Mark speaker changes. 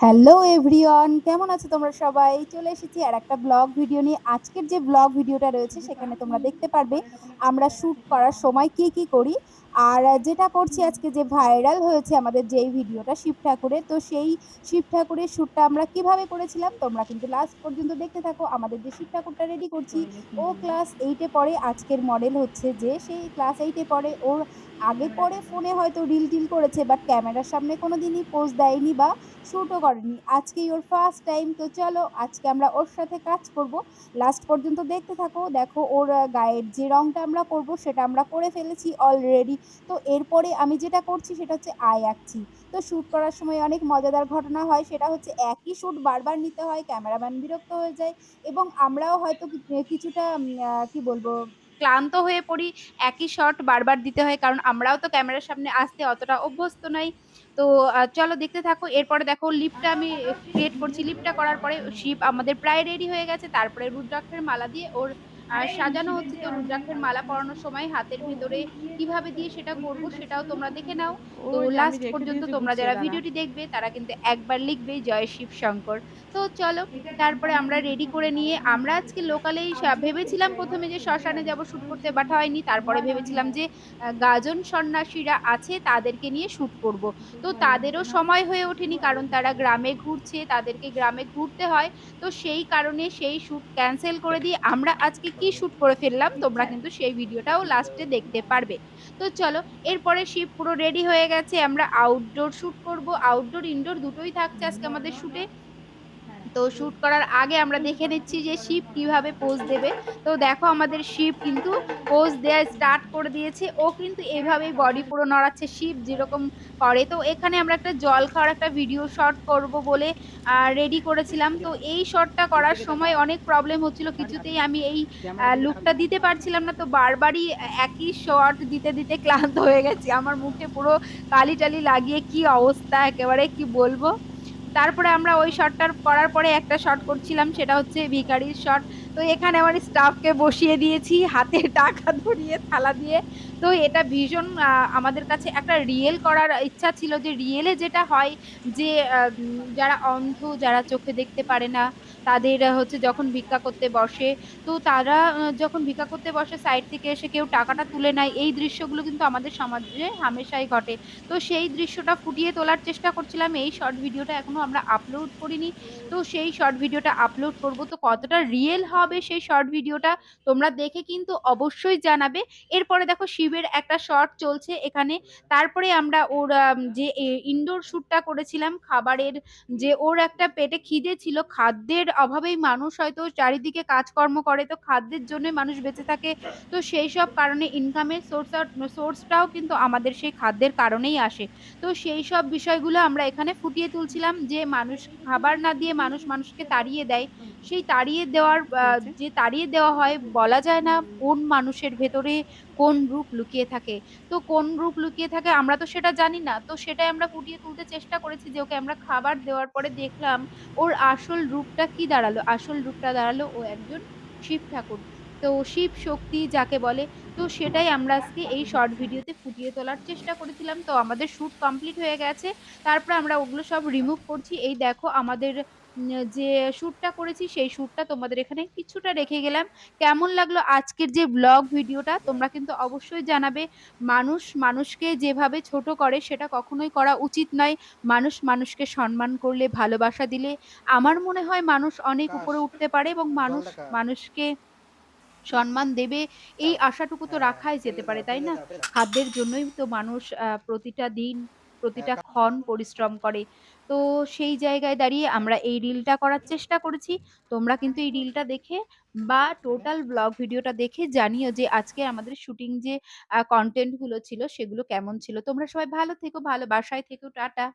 Speaker 1: Hello everyone কেমন আছো তোমরা সবাই? চলে এসেছি আর একটা ব্লগ ভিডিও নিয়ে। আজকের যে ব্লগ ভিডিওটা রয়েছে, সেখানে তোমরা দেখতে পারবে আমরা শ্যুট করার সময় কি কি করি। আর যেটা করছি আজকে যে ভাইরাল হয়েছে আমাদের যেই ভিডিওটা শিব ঠাকুরের, তো সেই শিব ঠাকুরের শ্যুটটা আমরা কীভাবে করেছিলাম, তোমরা কিন্তু লাস্ট পর্যন্ত দেখতে থাকো। আমাদের যে শিব ঠাকুরটা রেডি করছি, ও ক্লাস এইটে পড়ে। আজকের মডেল হচ্ছে যে, সেই ক্লাস এইটে পড়ে। ওর আগে পরে ফোনে হয়তো রিল টিল করেছে বাট ক্যামেরার সামনে কোনো দিনই পোজ দেয়নি বা শ্যুটও করেনি। আজকেই ওর ফার্স্ট টাইম তো চলো আজকে আমরা ওর সাথে কাজ করব। লাস্ট পর্যন্ত দেখতে থাকো, দেখো ওর গায়ের যে রঙটা আমরা করব সেটা আমরা করে ফেলেছি অলরেডি তো এরপরে আমি যেটা করছি, সেটা হচ্ছে আই আঁকছি। তো শ্যুট করার সময় অনেক মজাদার ঘটনা হয়, সেটা হচ্ছে একই শ্যুট বারবার নিতে হয় ক্যামেরাম্যান বিরক্ত হয়ে যায়, এবং আমরাও হয়তো কিছুটা কি বলব ক্লান্ত হয়ে পড়ি, একই শট বারবার দিতে হয়, কারণ আমরাও তো ক্যামেরার সামনে আসতে অতটা অভ্যস্ত নই। তো চলো দেখতে থাকো, এরপরে দেখো লিপটা আমি ক্রিয়েট করছি। লিপটা করার পরে শিপ আমাদের প্রায় রেডি হয়ে গেছে, তারপরে রুদ্রাক্ষের মালা দিয়ে ওর আর সাজানো হচ্ছে তো রুদ্রাক্ষের মালা পরানোর সময় হাতের ভেতরে কীভাবে দিয়ে সেটা করব সেটাও তোমরা দেখে নাও। তো লাস্ট পর্যন্ত তোমরা যারা ভিডিওটি দেখবে তারা কিন্তু একবার লিখবে জয় শিব শঙ্কর। তো চলো তারপরে আমরা রেডি করে নিয়ে আমরা আজকে লোকালেই ভেবেছিলাম প্রথমে যে শ্মশানে যাব শ্যুট করতে বাট হয়নি। তারপরে ভেবেছিলাম যে গাজন সন্ন্যাসীরা আছে তাদেরকে নিয়ে শ্যুট করব। তো তাদেরও সময় হয়ে ওঠেনি কারণ তারা গ্রামে ঘুরছে তাদেরকে গ্রামে ঘুরতে হয়। তো সেই কারণে সেই শ্যুট ক্যান্সেল করে দিয়ে আমরা আজকে কি শ্যুট করে ফেললাম, তোমরা কিন্তু সেই ভিডিওটাও লাস্টে দেখতে পারবে। তো চলো, এরপরে শিপ পুরো রেডি হয়ে গেছে, আমরা আউটডোর শ্যুট করব। আউটডোর ইনডোর দুটোই থাকছে আজকে আমাদের শ্যুটে তো শ্যুট করার আগে আমরা দেখে নিচ্ছি যে শিপ কীভাবে পোজ দেবে। তো দেখো আমাদের শিপ কিন্তু পোজ দেওয়া স্টার্ট করে দিয়েছে। ও কিন্তু এভাবেই বডি পুরো নড়াচ্ছে শিপ যেরকম করে। তো এখানে আমরা একটা জল খাওয়ার একটা ভিডিও শট করব বলে রেডি করেছিলাম। তো এই শটটা করার সময় অনেক প্রবলেম হচ্ছিল। কিছুতেই আমি এই লুকটা দিতে পারছিলাম না। তো বারবারই একই শট দিতে দিতে ক্লান্ত হয়ে গেছি। আমার মুখে পুরো কালি টালি লাগিয়ে কি অবস্থা, একেবারে কি বলব? তারপরে আমরা ওই শটটার করার পরে একটা শট করছিলাম, সেটা হচ্ছে ভিকারির শট তো এখানে আমার স্টাফকে বসিয়ে দিয়েছি, হাতে টাকা ধরিয়ে, থালা দিয়ে। তো এটা ভীষণ আমাদের কাছে একটা রিয়েল করার ইচ্ছা ছিল যে রিয়েলে যেটা হয় যে যারা অন্ধ, যারা চোখে দেখতে পারে না তাদের হচ্ছে যখন ভিক্ষা করতে বসে, তো তারা যখন ভিক্ষা করতে বসে সাইড থেকে এসে কেউ টাকাটা তুলে নেয়, এই দৃশ্যগুলো কিন্তু আমাদের সমাজে হামেশাই ঘটে। তো সেই দৃশ্যটা ফুটিয়ে তোলার চেষ্টা করছিলাম, এই শর্ট ভিডিওটা এখনও আমরা আপলোড করিনি। তো সেই শর্ট ভিডিওটা আপলোড করব, তো কতটা রিয়েল হবে সেই শর্ট ভিডিওটা তোমরা দেখে কিন্তু অবশ্যই জানাবে। এরপরে দেখো শিবের একটা শর্ট চলছে এখানে। তারপরে আমরা ওর যে ইনডোর শ্যুটটা করেছিলাম, খাবারের যে, ওর একটা পেটে খিদে ছিল, খাদ্যের অভাবেই মানুষ হয়তো চারিদিকে কাজকর্ম করে, তো খাদ্যের জন্য মানুষ বেঁচে থাকে। তো সেই সব কারণে ইনকামের সোর্স সোর্সটাও কিন্তু আমাদের সেই খাদ্যের কারণেই আসে। তো সেই সব বিষয়গুলো আমরা এখানে ফুটিয়ে তুলছিলাম যে মানুষ খাবার না দিয়ে মানুষ মানুষকে তাড়িয়ে দেয়। সেই তাড়িয়ে দেওয়ার যে তাড়িয়ে দেওয়া হয় বলা যায় না কোন মানুষের ভেতরে কোন রূপ লুকিয়ে থাকে। তো কোন রূপ লুকিয়ে থাকে আমরা তো সেটা জানি না। তো সেটাই আমরা ফুটিয়ে তুলতে চেষ্টা করেছি যে ওকে আমরা খাবার দেওয়ার পরে দেখলাম ওর আসল রূপটা কি দাঁড়াল? আসল রূপটা দাঁড়াল ও একজন শিব ঠাকুর। তো শিব শক্তি যাকে বলে তো সেটাই আমরা আজকে এই শর্ট ভিডিওতে ফুটিয়ে তোলার চেষ্টা করেছিলাম। তো আমাদের শ্যুট কমপ্লিট হয়ে গেছে। তারপরে আমরা ওগুলো সব রিমুভ করছি। এই দেখো আমাদের যে শ্যুটটা করেছি সেই শ্যুটটা তোমাদের এখানে কিছুটা রেখে গেলাম। কেমন লাগল আজকের যে ব্লগ ভিডিওটা তোমরা কিন্তু অবশ্যই জানাবে। মানুষ মানুষকে যেভাবে ছোট করে সেটা কখনোই করা উচিত নয়। মানুষ মানুষকে সম্মান করলে ভালোবাসা দিলে। আমার মনে হয় মানুষ অনেক উপরে উঠতে পারে এবং মানুষ মানুষকে সম্মান দেবে। এই আশাটুকু তো রাখাই যেতে পারে তাই না? খাদ্যের জন্যই তো মানুষ প্রতিটা দিন প্রতিটা ক্ষণ পরিশ্রম করে। তো সেই জায়গায় দাঁড়িয়ে আমরা এই রিলটা করার চেষ্টা করেছি। তোমরা কিন্তু এই রিলটা দেখে বা টোটাল ব্লগ ভিডিওটা দেখে জানিও যে আজকে আমাদের শুটিং যে কন্টেন্টগুলো ছিল সেগুলো কেমন ছিল। তোমরা সবাই ভালো থেকো, ভালো বাসায় থেকো, টাটা।